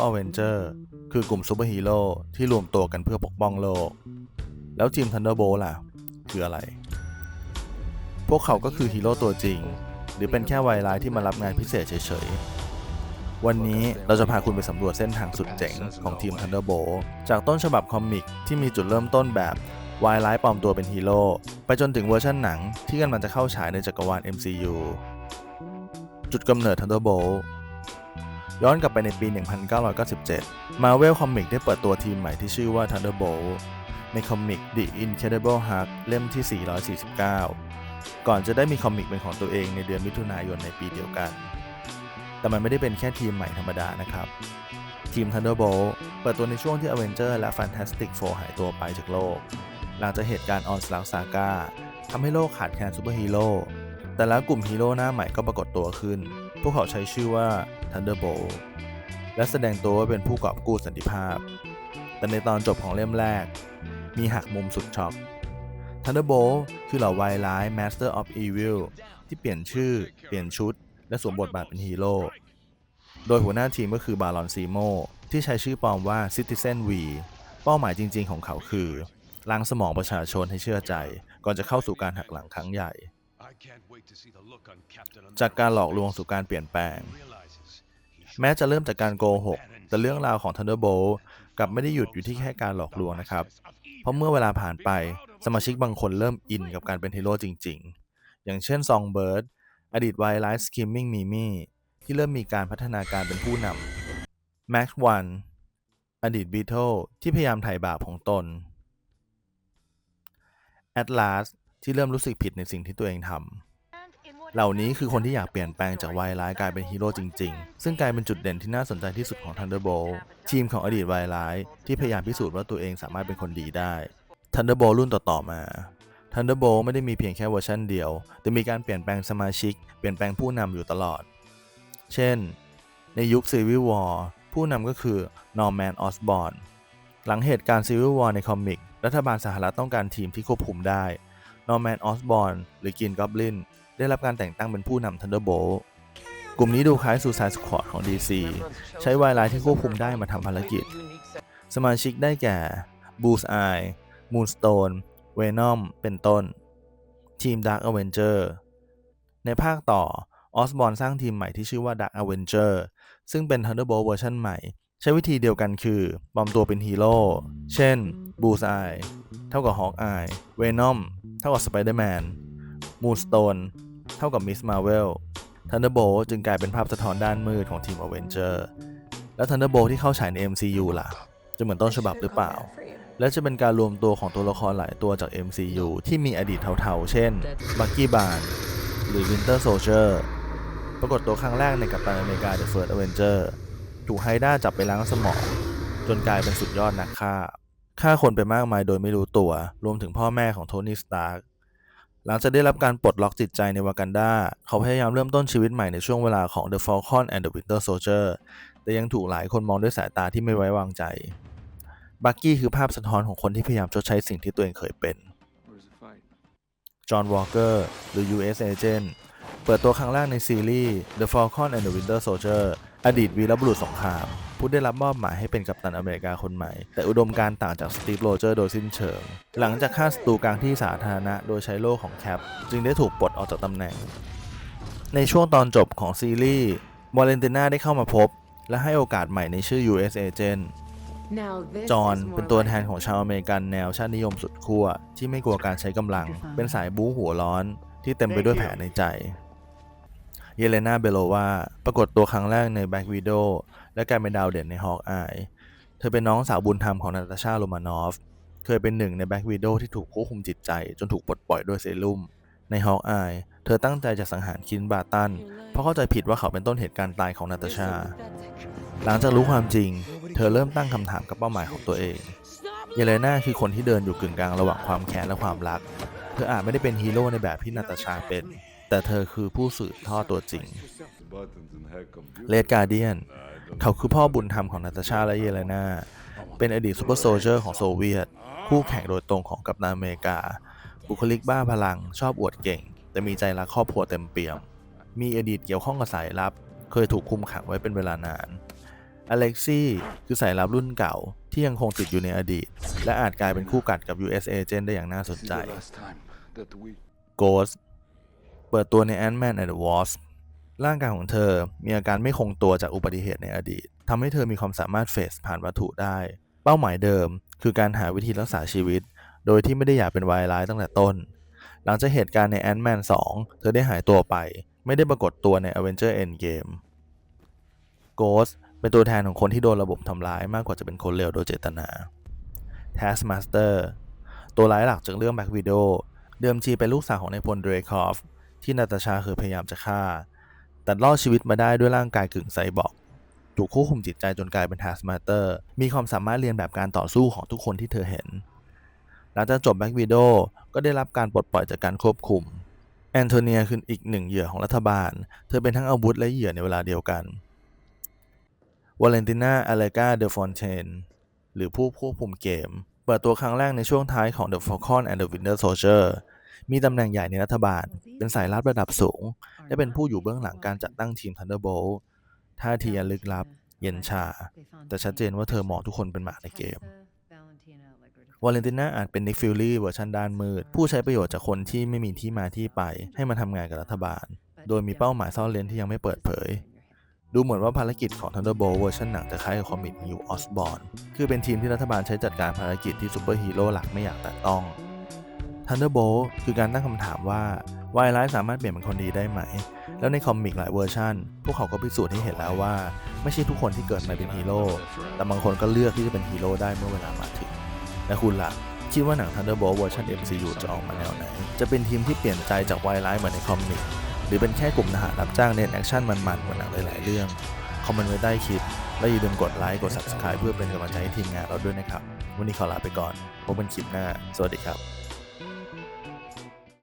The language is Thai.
Super Avenger คือกลุ่มซูเปอร์ฮีโร่ที่รวมตัวกันเพื่อปกป้องโลก แล้วทีม Thunderbolt ล่ะ คืออะไร พวกเขาก็คือฮีโร่ตัวจริง หรือเป็นแค่วายร้ายที่มารับงานพิเศษเฉยๆ วันนี้เราจะพาคุณไปสำรวจเส้นทางสุดเจ๋งของทีม Thunderbolt จากต้นฉบับคอมิกที่มีจุดเริ่มต้นแบบวายร้ายปลอมตัวเป็นฮีโร่ไปจนถึงเวอร์ชันหนังที่กำลังจะเข้าฉายในจักรวาล MCU จุดกำเนิด Thunderbolt ย้อนกลับไปในปี 1997 Marvel Comics ได้เปิดตัวทีมใหม่ที่ชื่อว่า Thunderbolt ในคอมิก The Incredible Hulk เล่มที่ 449 ก่อนจะได้มีคอมิกเป็นของตัวเองในเดือนมิถุนายนในปีเดียวกัน แต่มันไม่ได้เป็นแค่ทีมใหม่ธรรมดานะครับ ทีม Thunderbolt เปิดตัวในช่วงที่ Avenger และ Fantastic Four หายตัวไปจากโลก หลังจากเหตุการณ์ Onslaught Saga ทำให้โลกขาดแคลนซูเปอร์ฮีโร่แต่แล้วกลุ่มฮีโร่หน้าใหม่ก็ปรากฏตัวขึ้น พวกเขาใช้ชื่อว่า Thunderbolt และแสดงตัวว่าเป็นผู้กอบกู้สันติภาพ แต่ในตอนจบของเล่มแรก มีหักมุมสุดช็อก Thunderbolt คือเหล่าวายร้าย Master of Evil ที่เปลี่ยนชื่อ เปลี่ยนชุด และสวมบทบาทเป็นฮีโร่ โดยหัวหน้าทีมก็คือบารอนซีโมที่ใช้ชื่อปลอมว่า Citizen V เป้าหมายจริง ๆ ของเขาคือล้างสมองประชาชนให้เชื่อใจ ก่อนจะเข้าสู่การหักหลังครั้งใหญ่ จากการหลอกลวงสู่การเปลี่ยนแปลง แม้จะเริ่มจากการโกหก แต่เรื่องราวของ Thunderbolt กลับไม่ได้หยุดอยู่ที่แค่การหลอกลวงนะครับ เพราะเมื่อเวลาผ่านไปสมาชิกบางคนเริ่มอินกับการเป็นฮีโร่จริง ๆ อย่างเช่นซองเบิร์ดอดีตไวไลท์สคิมมิ่งมีมี่ที่เริ่มมีการพัฒนาการเป็นผู้นำแม็กซ์วันอดีตบีเทิลที่พยายามไถ่บาปของตนแอตลาส ที่เริ่มรู้สึกผิดในสิ่งที่ตัวเองทำเหล่านี้คือคนที่อยากเปลี่ยนแปลงจากวายร้ายกลายเป็นฮีโร่จริง ๆ ซึ่งกลายเป็นจุดเด่นที่น่าสนใจที่สุดของ Thunderbolt ทีมของอดีตวายร้าย ที่พยายามพิสูจน์ว่าตัวเองสามารถเป็นคนดีได้ Thunderbolt รุ่นต่อๆมา Thunderbolt ไม่ได้มีเพียงแค่เวอร์ชันเดียว แต่มีการเปลี่ยนแปลงสมาชิก เปลี่ยนแปลงผู้นำอยู่ตลอด เช่น ในยุค Civil War ผู้นำก็คือ Norman Osborn หลังเหตุการณ์ Civil War ในคอมิก รัฐบาลสหรัฐต้องการทีมที่ควบคุมได้ Norman Osborn หรือ Green Goblin ได้รับการแต่งตั้งเป็นผู้นำ Thunderbolt กลุ่มนี้ดูคล้าย Suicide Squad ของ DC ใช้วายร้ายที่ควบคุมได้มาทำภารกิจ สมาชิกได้แก่ Bullseye Moonstone Venom เป็นต้น ทีม Dark Avenger ในภาคต่อ Osborn สร้างทีมใหม่ที่ชื่อว่า Dark Avenger ซึ่งเป็น Thunderbolt เวอร์ชันใหม่ ใช้วิธีเดียวกันคือปลอมตัวเป็นฮีโร่ เช่น Bullseye เท่ากับ Hawkeye Venom เท่ากับ Spider-Man Moonstone เท่ากับ Miss Marvel Thunderbolt จึงกลายเป็นภาพสะท้อนด้านมืดของทีม Avenger แล้ว Thunderbolt ที่เข้าฉายใน MCU ล่ะ จะเหมือนต้นฉบับหรือเปล่า และจะเป็นการรวมตัวของตัวละครหลายตัวจาก MCU ที่มีอดีตเทาๆ เช่น Bucky Barnes หรือ Winter Soldier ปรากฏตัวครั้งแรกในกัปตันอเมริกา The First Avenger ถูกไฮด้าจับไปล้างสมอง จนกลายเป็นสุดยอดนักฆ่า ฆ่าคนไปมากมายโดยไม่รู้ตัว รวมถึงพ่อแม่ของโทนี่ สตาร์ก หลังจากได้รับการปลดล็อกจิตใจในวากันดา เขาพยายามเริ่มต้นชีวิตใหม่ในช่วงเวลาของ The Falcon and the Winter Soldier แต่ยังถูกหลายคนมองด้วยสายตาที่ไม่ไว้วางใจ บักกี้คือภาพสะท้อนของคนที่พยายามชดใช้สิ่งที่ตัวเองเคยเป็น จอห์น วอลเกอร์ หรือ U.S. Agent เปิดตัวครั้งแรกในซีรีส์ The Falcon and the Winter Soldier อดีตวีรบุรุษสงคราม ผู้ได้รับมอบหมายให้เป็นกัปตันอเมริกาคนใหม่ แต่อุดมการ์ต่างจากสตีฟโรเจอร์โดยสิ้นเชิง หลังจากฆ่าศัตรูกลางที่สาธารณะโดยใช้โล่ของแคปจึงได้ถูกปลดออกจากตำแหน่ง ในช่วงตอนจบของซีรีส์วาเลนติน่าได้เข้ามาพบ และให้โอกาสใหม่ในชื่อ U.S. Agent จอห์นเป็นตัวแทนของชาวอเมริกันแนวชาตินิยมสุดขั้วที่ไม่กลัวการใช้กำลัง เป็นสายบู๊หัวร้อนที่เต็มไปด้วยแผลในใจ เยเลนาเบโลวาปรากฏตัวครั้งแรกในแบ็กวีโดและกลายเป็นดาวเด่นในฮอกอายเธอเป็นน้องสาวบุญธรรมของนาตาชาโรมานอฟ เคยเป็นหนึ่งในแบ็กวีโดที่ถูกควบคุมจิตใจ จนถูกปลดปล่อยด้วยเซรุ่ม ในฮอกอายเธอตั้งใจจะสังหารคินบาตัน เพราะเข้าใจผิดว่าเขาเป็นต้นเหตุการณ์ตายของนาตาชา หลังจากรู้ความจริง เธอเริ่มตั้งคำถามกับเป้าหมายของตัวเอง เยเลนาคือคนที่เดินอยู่กึ่งกลางระหว่างความแค้นและความรัก เธออาจไม่ได้เป็นฮีโร่ในแบบที่นาตาชาเป็น แต่เธอคือผู้สืบทอดตัวจริง เลดการเดียน เขาคือพ่อบุญธรรมของนาตาชาและเยเลนา เป็นอดีตซูเปอร์โซลเจอร์ของโซเวียต คู่แข่งโดยตรงของกัปตันอเมริกา บุคลิกบ้าพลัง ชอบอวดเก่ง แต่มีใจรักครอบครัวเต็มเปี่ยม มีอดีตเกี่ยวข้องกับสายลับ เคยถูกคุมขังไว้เป็นเวลานาน อเล็กซี่คือสายลับรุ่นเก่าที่ยังคงติดอยู่ในอดีต และอาจกลายเป็นคู่กัดกับ US Agent ได้อย่างน่าสน This is ใจ the last time that we Ghost เปิดตัวใน Ant-Man and the Wasp ร่างกายของเธอมีอาการไม่คงตัวจากอุบัติเหตุในอดีตทำให้เธอมีความสามารถเฟสผ่านวัตถุได้ เป้าหมายเดิม คือการหาวิธีรักษาชีวิต โดยที่ไม่ได้อยากเป็นวายร้ายตั้งแต่ต้น หลังจากเหตุการณ์ใน Ant-Man 2 เธอได้หายตัวไป ไม่ได้ปรากฏตัวใน Avenger Endgame Ghost เป็นตัวแทนของคนที่โดนระบบทำร้ายมากกว่าจะเป็นคนเลวโดยเจตนา Taskmaster ตัวร้ายหลักจากเรื่อง Black Widow เดิมทีเป็นลูกสาวของนายพลเดรคอฟ ที่นาตาชาเคยพยายามจะฆ่า แต่รอดชีวิตมาได้ด้วยร่างกายกึ่งไซบอร์กถูกควบคุมจิตใจจนกลายเป็น Taskmaster มีความสามารถเรียนแบบการต่อสู้ของทุกคนที่เธอเห็น หลังจากจบ Black Widow ก็ได้รับการปลดปล่อยจากการควบคุม แอนโทเนียคืออีกหนึ่งเหยื่อของรัฐบาล เธอเป็นทั้งอาวุธและเหยื่อในเวลาเดียวกัน วาเลนติน่าอเลกาเดฟอนเทนหรือผู้ควบคุมเกม เปิดตัวครั้งแรกในช่วงท้ายของ The Falcon and the Winter Soldier มีตำแหน่งใหญ่ในรัฐบาล เป็นสายลับระดับสูง และเป็นผู้อยู่เบื้องหลังการจัดตั้งทีม Thunderbolt ท่าทีอันลึกลับ เย็นชา แต่ชัดเจนว่าเธอมองทุกคนเป็นหมาในเกมวาเลนติน่าอาจเป็นนิกฟิลลี่เวอร์ชันด้านมืด ผู้ใช้ประโยชน์จากคนที่ไม่มีที่มาที่ไป ให้มาทำงานกับรัฐบาล โดยมีเป้าหมายซ่อนเร้นที่ยังไม่เปิดเผย ดูเหมือนว่าภารกิจของ Thunderbolt เวอร์ชันหนังจะคล้ายกับคอมิกนิวออสบอ n คือเป็นทีมที่รัฐบาลใช้จัดการภารกิจที่ซูเปอร์ฮีโร่หลักไม่อยากแตะต้อง Thunderbolt คือการตั้งคำถามว่าวายร้ายสามารถเปลี่ยนเป็นคนดีได้ไหม แล้วในคอมิกหลายเวอร์ชันพวกเขาก็พิสูจน์ให้เห็นแล้วว่า ไม่ใช่ทุกคนที่เกิดมาเป็นฮีโร่ แต่บางคนก็เลือกที่จะเป็นฮีโร่ได้เมื่อเวลามาถึง และคุณล่ะ คิดว่าหนัง Thunderbolt เวอร์ชัน MCU จะออกมาแนวไหน จะเป็นทีมที่เปลี่ยนใจจากวายร้ายเหมือนในคอมิก หรือเป็นแค่กลุ่มทหารรับจ้างเน้นแอคชั่นมันๆเหมือนหนังหลายๆเรื่อง คอมเมนต์ไว้ใต้คลิป และอย่าลืมกดไลค์ กด Subscribe เพื่อเป็นกำลังใจให้ทีมงานเราด้วยนะครับ วันนี้ขอลาไปก่อน พบกันคลิปหน้า สวัสดีครับ